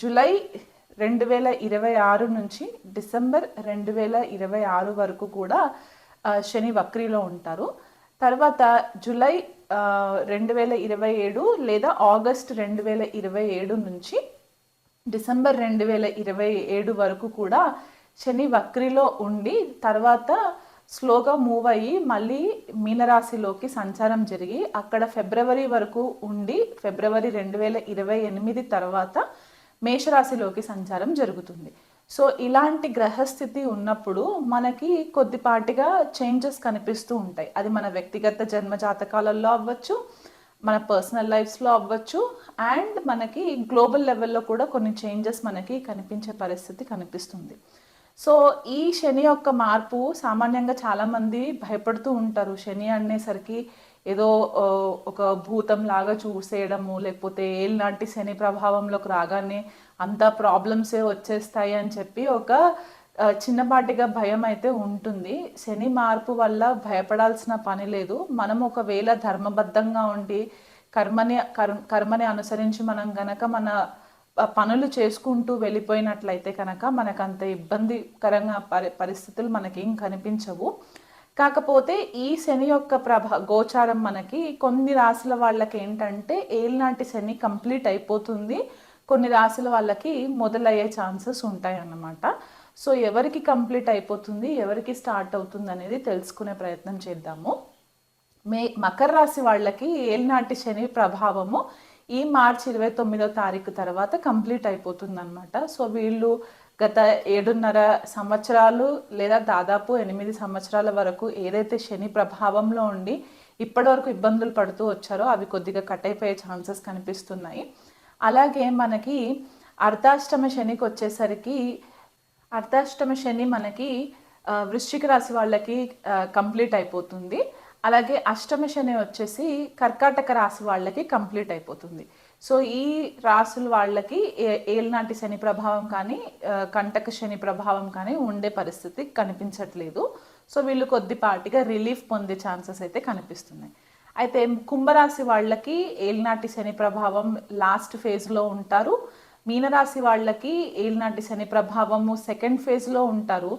July రెండు వేల ఇరవై ఆరు నుంచి డిసెంబర్ రెండు వేల ఇరవై ఆరు వరకు కూడా శని వక్రీలో ఉంటారు. తర్వాత జూలై రెండు వేల ఇరవై ఏడు లేదా ఆగస్ట్ రెండు వేల ఇరవై ఏడు నుంచి డిసెంబర్ రెండు వేల ఇరవై ఏడు వరకు కూడా శని వక్రిలో ఉండి తర్వాత స్లోగా మూవ్ అయ్యి మళ్ళీ మీనరాశిలోకి సంచారం జరిగి అక్కడ ఫిబ్రవరి వరకు ఉండి ఫిబ్రవరి రెండు వేల ఇరవై ఎనిమిది తర్వాత మేషరాశిలోకి సంచారం జరుగుతుంది. సో ఇలాంటి గ్రహస్థితి ఉన్నప్పుడు మనకి కొద్దిపాటిగా చేంజెస్ కనిపిస్తూ ఉంటాయి. అది మన వ్యక్తిగత జన్మ జాతకాలలో అవ్వచ్చు మన పర్సనల్ లైఫ్స్లో అవ్వచ్చు అండ్ మనకి గ్లోబల్ లెవెల్లో కూడా కొన్ని చేంజెస్ మనకి కనిపించే పరిస్థితి కనిపిస్తుంది. సో ఈ శని యొక్క మార్పు సామాన్యంగా చాలామంది భయపడుతూ ఉంటారు. శని అనేసరికి ఏదో ఒక భూతం లాగా చూసేయడము లేకపోతే ఏళ్ళనాటి శని ప్రభావంలోకి రాగానే అంత ప్రాబ్లమ్సే వచ్చేస్తాయి అని చెప్పి ఒక చిన్నపాటిగా భయం అయితే ఉంటుంది. శని మార్పు వల్ల భయపడాల్సిన పని లేదు. మనం ఒకవేళ ధర్మబద్ధంగా ఉండి కర్మని కర్మని అనుసరించి మనం గనక మన పనులు చేసుకుంటూ వెళ్ళిపోయినట్లయితే కనుక మనకు అంత ఇబ్బందికరంగా పరి పరిస్థితులు మనకేం కనిపించవు. కాకపోతే ఈ శని యొక్క ప్రభ గోచారం మనకి కొన్ని రాశుల వాళ్ళకి ఏంటంటే ఏలినాటి శని కంప్లీట్ అయిపోతుంది. కొన్ని రాశుల వాళ్ళకి మొదలయ్యే ఛాన్సెస్ ఉంటాయి అన్నమాట సో ఎవరికి కంప్లీట్ అయిపోతుంది ఎవరికి స్టార్ట్ అవుతుంది అనేది తెలుసుకునే ప్రయత్నం చేద్దాము. మే మకర రాశి వాళ్ళకి ఏలినాటి శని ప్రభావము ఈ మార్చి ఇరవై తొమ్మిదో తారీఖు తర్వాత కంప్లీట్ అయిపోతుంది అనమాట సో వీళ్ళు గత ఏడున్నర సంవత్సరాలు లేదా దాదాపు ఎనిమిది సంవత్సరాల వరకు ఏదైతే శని ప్రభావంలో ఉండి ఇప్పటివరకు ఇబ్బందులు పడుతూ వచ్చారో అవి కొద్దిగా కట్ అయిపోయే ఛాన్సెస్ కనిపిస్తున్నాయి. అలాగే మనకి అర్ధాష్టమ శనికి వచ్చేసరికి అర్ధాష్టమ శని మనకి వృశ్చిక రాశి వాళ్ళకి కంప్లీట్ అయిపోతుంది. అలాగే అష్టమ శని వచ్చేసి కర్కాటక రాశి వాళ్ళకి కంప్లీట్ అయిపోతుంది. సో ఈ రాసుల వాళ్ళకి ఏ- ఏలినాటి శని ప్రభావం కానీ కంటక శని ప్రభావం కానీ ఉండే పరిస్థితి కనిపించట్లేదు. సో వీళ్ళు కొద్దిపాటిగా రిలీఫ్ పొందే ఛాన్సెస్ అయితే కనిపిస్తున్నాయి. అయితే కుంభరాశి వాళ్ళకి ఏలినాటి శని ప్రభావం లాస్ట్ ఫేజ్లో ఉంటారు. మీనరాశి వాళ్ళకి ఏలినాటి శని ప్రభావము సెకండ్ ఫేజ్లో ఉంటారు.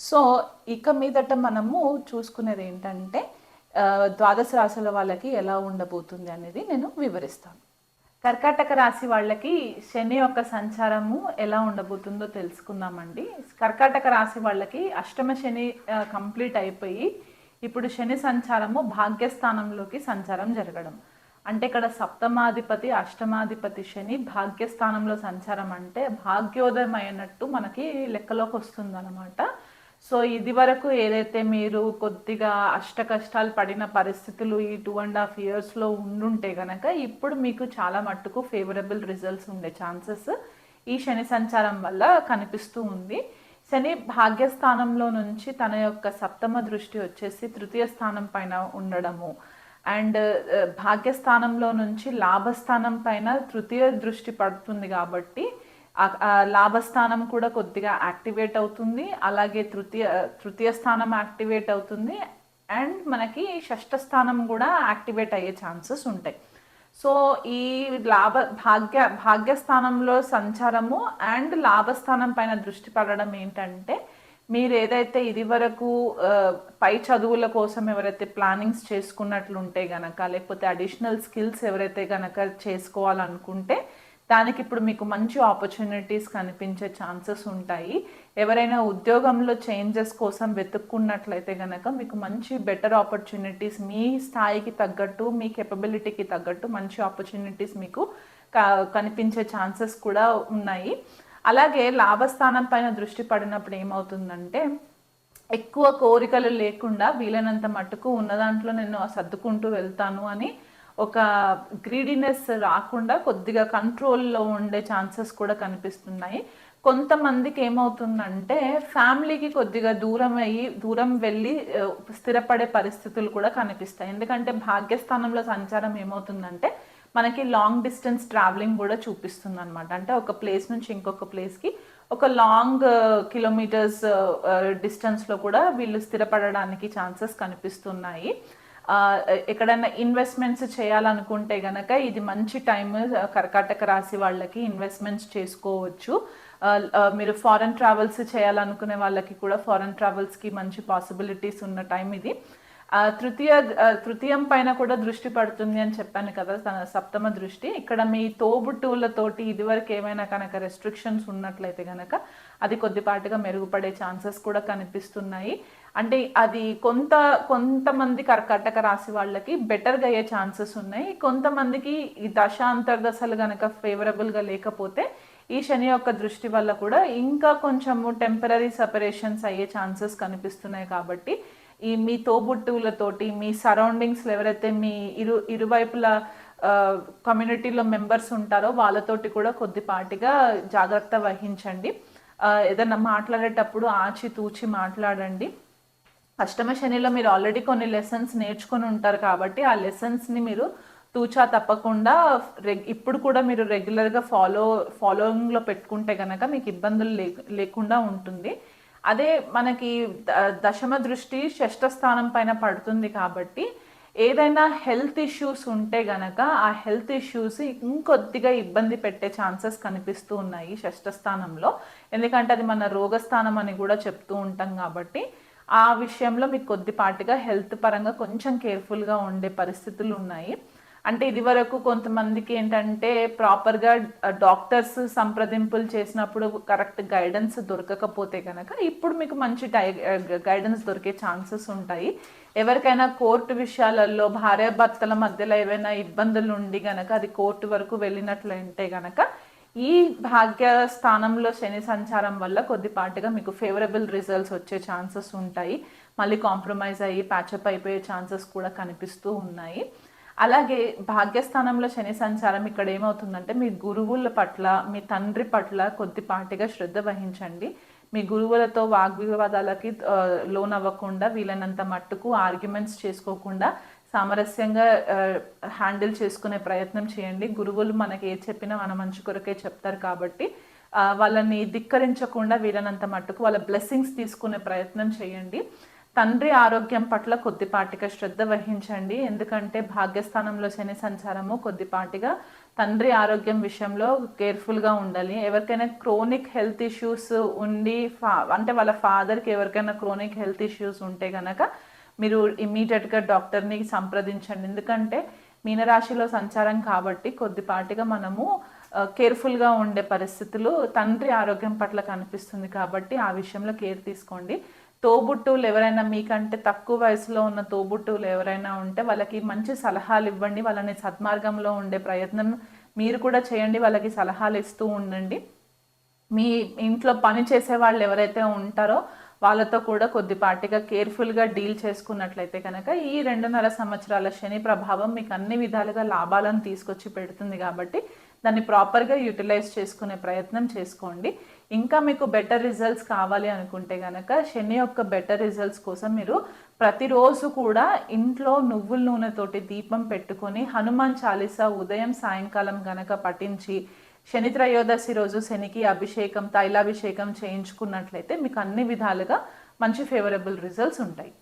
సో ఇక మీదట మనము చూసుకునేది ఏంటంటే ద్వాదశ రాశుల వాళ్ళకి ఎలా ఉండబోతుంది అనేది నేను వివరిస్తాను. కర్కాటక రాశి వాళ్ళకి శని యొక్క సంచారము ఎలా ఉండబోతుందో తెలుసుకుందామండి. కర్కాటక రాశి వాళ్ళకి అష్టమ శని కంప్లీట్ అయిపోయి ఇప్పుడు శని సంచారము భాగ్యస్థానంలోకి సంచారం జరగడం. అంటే ఇక్కడ సప్తమాధిపతి అష్టమాధిపతి శని భాగ్యస్థానంలో సంచారం అంటే భాగ్యోదయం అయినట్టు మనకి లెక్కలోకి వస్తుంది సో ఇది వరకు ఏదైతే మీరు కొద్దిగా అష్ట కష్టాలు పడిన పరిస్థితులు ఈ టూ అండ్ హాఫ్ ఇయర్స్లో ఉండుంటే కనుక ఇప్పుడు మీకు చాలా మట్టుకు ఫేవరబుల్ రిజల్ట్స్ ఉండే ఛాన్సెస్ ఈ శని సంచారం వల్ల కనిపిస్తూ ఉంది. శని భాగ్యస్థానంలో నుంచి తన యొక్క సప్తమ దృష్టి వచ్చేసి తృతీయ స్థానం పైన ఉండడము. అండ్ భాగ్యస్థానంలో నుంచి లాభస్థానం పైన తృతీయ దృష్టి పడుతుంది కాబట్టి లాభస్థానం కూడా కొద్దిగా యాక్టివేట్ అవుతుంది. అలాగే తృతీయ తృతీయ స్థానం యాక్టివేట్ అవుతుంది. అండ్ మనకి షష్ఠ స్థానం కూడా యాక్టివేట్ అయ్యే ఛాన్సెస్ ఉంటాయి. సో ఈ లాభ భాగ్య భాగ్యస్థానంలో సంచారము అండ్ లాభస్థానం పైన దృష్టి పడడం ఏంటంటే మీరు ఏదైతే ఇది వరకు పై చదువుల కోసం ఎవరైతే ప్లానింగ్స్ చేసుకున్నట్లుంటే గనక లేకపోతే అడిషనల్ స్కిల్స్ ఎవరైతే గనక చేసుకోవాలనుకుంటే దానికి ఇప్పుడు మీకు మంచి ఆపర్చునిటీస్ కనిపించే ఛాన్సెస్ ఉంటాయి. ఎవరైనా ఉద్యోగంలో చేంజెస్ కోసం వెతుక్కున్నట్లయితే కనుక మీకు మంచి బెటర్ ఆపర్చునిటీస్ మీ స్థాయికి తగ్గట్టు మీ కెపబిలిటీకి తగ్గట్టు మంచి ఆపర్చునిటీస్ మీకు కనిపించే ఛాన్సెస్ కూడా ఉన్నాయి. అలాగే లాభస్థానం పైన దృష్టి పడినప్పుడు ఏమవుతుందంటే ఎక్కువ కోరికలు లేకుండా వీలైనంత మట్టుకు ఉన్న దాంట్లో నేను సర్దుకుంటూ వెళ్తాను అని ఒక గ్రీడినెస్ రాకుండా కొద్దిగా కంట్రోల్లో ఉండే ఛాన్సెస్ కూడా కనిపిస్తున్నాయి. కొంతమందికి ఏమవుతుందంటే ఫ్యామిలీకి కొద్దిగా దూరం అయ్యి దూరం వెళ్ళి స్థిరపడే పరిస్థితులు కూడా కనిపిస్తాయి. ఎందుకంటే భాగ్యస్థానంలో సంచారం ఏమవుతుందంటే మనకి లాంగ్ డిస్టెన్స్ ట్రావెలింగ్ కూడా చూపిస్తుంది అనమాట అంటే ఒక ప్లేస్ నుంచి ఇంకొక ప్లేస్కి ఒక లాంగ్ కిలోమీటర్స్ డిస్టెన్స్లో కూడా వీళ్ళు స్థిరపడడానికి ఛాన్సెస్ కనిపిస్తున్నాయి. ఎక్కడైనా ఇన్వెస్ట్మెంట్స్ చేయాలనుకుంటే గనక ఇది మంచి టైం కర్కాటక రాశి వాళ్ళకి ఇన్వెస్ట్మెంట్స్ చేసుకోవచ్చు. మీరు ఫారెన్ ట్రావెల్స్ చేయాలనుకునే వాళ్ళకి కూడా ఫారెన్ ట్రావెల్స్కి మంచి పాసిబిలిటీస్ ఉన్న టైం ఇది. తృతీయ తృతీయం పైన కూడా దృష్టి పడుతుంది అని చెప్పాను కదా తన సప్తమ దృష్టి. ఇక్కడ మీ తోబుట్టువులతోటి ఇదివరకు ఏమైనా కనుక రెస్ట్రిక్షన్స్ ఉన్నట్లయితే కనుక అది కొద్దిపాటిగా మెరుగుపడే ఛాన్సెస్ కూడా కనిపిస్తున్నాయి. అంటే అది కొంత కొంతమంది కర్కాటక రాశి వాళ్ళకి బెటర్గా అయ్యే ఛాన్సెస్ ఉన్నాయి. కొంతమందికి ఈ దశ అంతర్దశలు కనుక ఫేవరబుల్గా లేకపోతే ఈ శని యొక్క దృష్టి వల్ల కూడా ఇంకా కొంచెము టెంపరీ సపరేషన్స్ అయ్యే ఛాన్సెస్ కనిపిస్తున్నాయి కాబట్టి ఈ మీ తోబుట్టువులతోటి మీ సరౌండింగ్స్లో ఎవరైతే మీ ఇరు ఇరువైపుల కమ్యూనిటీలో మెంబర్స్ ఉంటారో వాళ్ళతోటి కూడా కొద్దిపాటిగా జాగ్రత్త వహించండి. ఏదైనా మాట్లాడేటప్పుడు ఆచి తూచి మాట్లాడండి. అష్టమ శనిలో మీరు ఆల్రెడీ కొన్ని లెసన్స్ నేర్చుకొని ఉంటారు కాబట్టి ఆ లెసన్స్ని మీరు తూచా తప్పకుండా ఇప్పుడు కూడా మీరు రెగ్యులర్గా ఫాలో ఫాలోయింగ్లో పెట్టుకుంటే కనుక మీకు ఇబ్బందులు లే లేకుండా ఉంటుంది. అదే మనకి దశమ దృష్టి షష్ఠ స్థానం పైన పడుతుంది కాబట్టి ఏదైనా హెల్త్ ఇష్యూస్ ఉంటే గనక ఆ హెల్త్ ఇష్యూస్ ఇంకొద్దిగా ఇబ్బంది పెట్టే ఛాన్సెస్ కనిపిస్తూ ఉన్నాయి షష్ఠ స్థానంలో ఎందుకంటే అది మన రోగస్థానం అని కూడా చెప్తూ ఉంటాం కాబట్టి ఆ విషయంలో మీకు కొద్దిపాటిగా హెల్త్ పరంగా కొంచెం కేర్ఫుల్గా ఉండే పరిస్థితులు ఉన్నాయి అంటే ఇది వరకు కొంతమందికి ఏంటంటే ప్రాపర్గా డాక్టర్స్ సంప్రదింపులు చేసినప్పుడు కరెక్ట్ గైడెన్స్ దొరకకపోతే కనుక ఇప్పుడు మీకు మంచి టై గైడెన్స్ దొరికే ఛాన్సెస్ ఉంటాయి. ఎవరికైనా కోర్టు విషయాలలో భార్యాభర్తల మధ్యలో ఏవైనా ఇబ్బందులు ఉండి కనుక అది కోర్టు వరకు వెళ్ళినట్లయితే కనుక ఈ భాగ్య స్థానంలో శని సంచారం వల్ల కొద్దిపాటిగా మీకు ఫేవరబుల్ రిజల్ట్స్ వచ్చే ఛాన్సెస్ ఉంటాయి. మళ్ళీ కాంప్రమైజ్ అయ్యి ప్యాచప్ అయిపోయే ఛాన్సెస్ కూడా కనిపిస్తూ ఉన్నాయి. అలాగే భాగ్యస్థానంలో శని సంచారం ఇక్కడ ఏమవుతుందంటే మీ గురువుల పట్ల మీ తండ్రి పట్ల కొద్దిపాటిగా శ్రద్ధ వహించండి. మీ గురువులతో వాగ్వివాదాలకి లోనవ్వకుండా వీలైనంత మట్టుకు ఆర్గ్యుమెంట్స్ చేసుకోకుండా సామరస్యంగా హ్యాండిల్ చేసుకునే ప్రయత్నం చేయండి. గురువులు మనకి ఏ చెప్పినా మన మంచి కొరకే చెప్తారు కాబట్టి వాళ్ళని ధిక్కరించకుండా వీలైనంత మట్టుకు వాళ్ళ బ్లెస్సింగ్స్ తీసుకునే ప్రయత్నం చేయండి. తండ్రి ఆరోగ్యం పట్ల కొద్దిపాటిగా శ్రద్ధ వహించండి. ఎందుకంటే భాగ్యస్థానంలో శని సంచారము కొద్దిపాటిగా తండ్రి ఆరోగ్యం విషయంలో కేర్ఫుల్గా ఉండాలి. ఎవరికైనా క్రోనిక్ హెల్త్ ఇష్యూస్ ఉండి ఫా అంటే వాళ్ళ ఫాదర్కి ఎవరికైనా క్రోనిక్ హెల్త్ ఇష్యూస్ ఉంటే కనుక మీరు ఇమ్మీడియట్గా డాక్టర్ని సంప్రదించండి. ఎందుకంటే మీనరాశిలో సంచారం కాబట్టి కొద్దిపాటిగా మనము కేర్ఫుల్గా ఉండే పరిస్థితులు తండ్రి ఆరోగ్యం పట్ల కనిపిస్తుంది కాబట్టి ఆ విషయంలో కేర్ తీసుకోండి. తోబుట్టువులు ఎవరైనా మీకంటే తక్కువ వయసులో ఉన్న తోబుట్టువులు ఎవరైనా ఉంటే వాళ్ళకి మంచి సలహాలు ఇవ్వండి. వాళ్ళని సద్మార్గంలో ఉండే ప్రయత్నం మీరు కూడా చేయండి. వాళ్ళకి సలహాలు ఇస్తూ ఉండండి. మీ ఇంట్లో పని చేసే వాళ్ళు ఎవరైతే ఉంటారో వాళ్ళతో కూడా కొద్దిపాటిగా కేర్ఫుల్గా డీల్ చేసుకున్నట్లయితే కనుక ఈ రెండున్నర సంవత్సరాల శని ప్రభావం మీకు అన్ని విధాలుగా లాభాలను తీసుకొచ్చి పెడుతుంది కాబట్టి దాన్ని ప్రాపర్గా యూటిలైజ్ చేసుకునే ప్రయత్నం చేసుకోండి. ఇంకా మీకు బెటర్ రిజల్ట్స్ కావాలి అనుకుంటే కనుక శని యొక్క బెటర్ రిజల్ట్స్ కోసం మీరు ప్రతిరోజు కూడా ఇంట్లో నువ్వుల నూనెతోటి దీపం పెట్టుకొని హనుమాన్ చాలీసా ఉదయం సాయంకాలం గనక పఠించి శని త్రయోదశి రోజు శనికి అభిషేకం తైలాభిషేకం చేయించుకున్నట్లయితే మీకు అన్ని విధాలుగా మంచి ఫేవరబుల్ రిజల్ట్స్ ఉంటాయి.